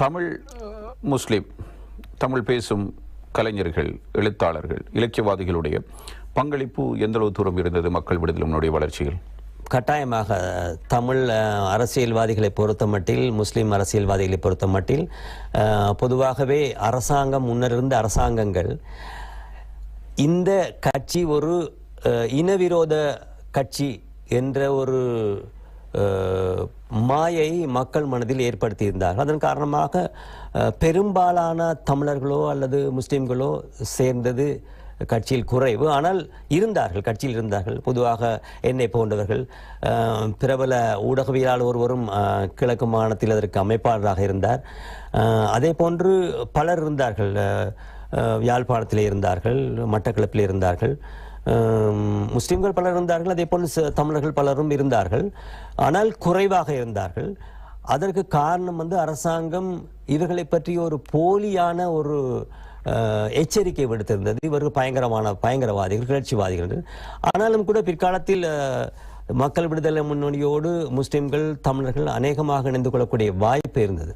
தமிழ் முஸ்லீம் முஸ்லிம் தமிழ் பேசும் கலைஞர்கள் எழுத்தாளர்கள் இலக்கியவாதிகளுடைய பங்களிப்பு எந்தளவு தூரம் இருந்தது மக்கள் விடுதலையினுடைய வளர்ச்சியில்? கட்டாயமாக தமிழ் அரசியல்வாதிகளை பொறுத்த மட்டில் முஸ்லீம் அரசியல்வாதிகளை பொறுத்த மட்டில் பொதுவாகவே அரசாங்கம் முன்னிருந்த அரசாங்கங்கள். இந்த கட்சி ஒரு இனவிரோத கட்சி என்ற ஒரு மாயை மக்கள் மனதில் ஏற்படுத்தியிருந்தார்கள் அதன் காரணமாக பெரும்பாலான தமிழர்களோ அல்லது முஸ்லீம்களோ சேர்ந்தது கட்சியில் குறைவு. ஆனால் இருந்தார்கள் கட்சியில் இருந்தார்கள். பொதுவாக என்னை போன்றவர்கள் பிரபல ஊடகவியலாளர் ஒருவரும் கிழக்கு மாநிலத்தில் அதற்கு அமைப்பாளராக இருந்தார். அதே போன்று பலர் இருந்தார்கள். யாழ்ப்பாணத்தில் இருந்தார்கள் மட்டக்களப்பில் இருந்தார்கள். முஸ்லிம்கள் பலர் இருந்தார்கள் அதே போல் ச- தமிழர்கள் பலரும் இருந்தார்கள். ஆனால் குறைவாக இருந்தார்கள். அதற்கு காரணம் வந்து அரசாங்கம் இவர்களை பற்றி ஒரு போலியான ஒரு எச்சரிக்கை விடுத்திருந்தது. இவர்கள் பயங்கரமான பயங்கரவாதிகள் கிளர்ச்சிவாதிகள். ஆனாலும் கூட பிற்காலத்தில் மக்கள் விடுதலை முன்னணியோடு முஸ்லிம்கள் தமிழர்கள் அநேகமாக இணைந்து கொள்ளக்கூடிய வாய்ப்பு இருந்தது.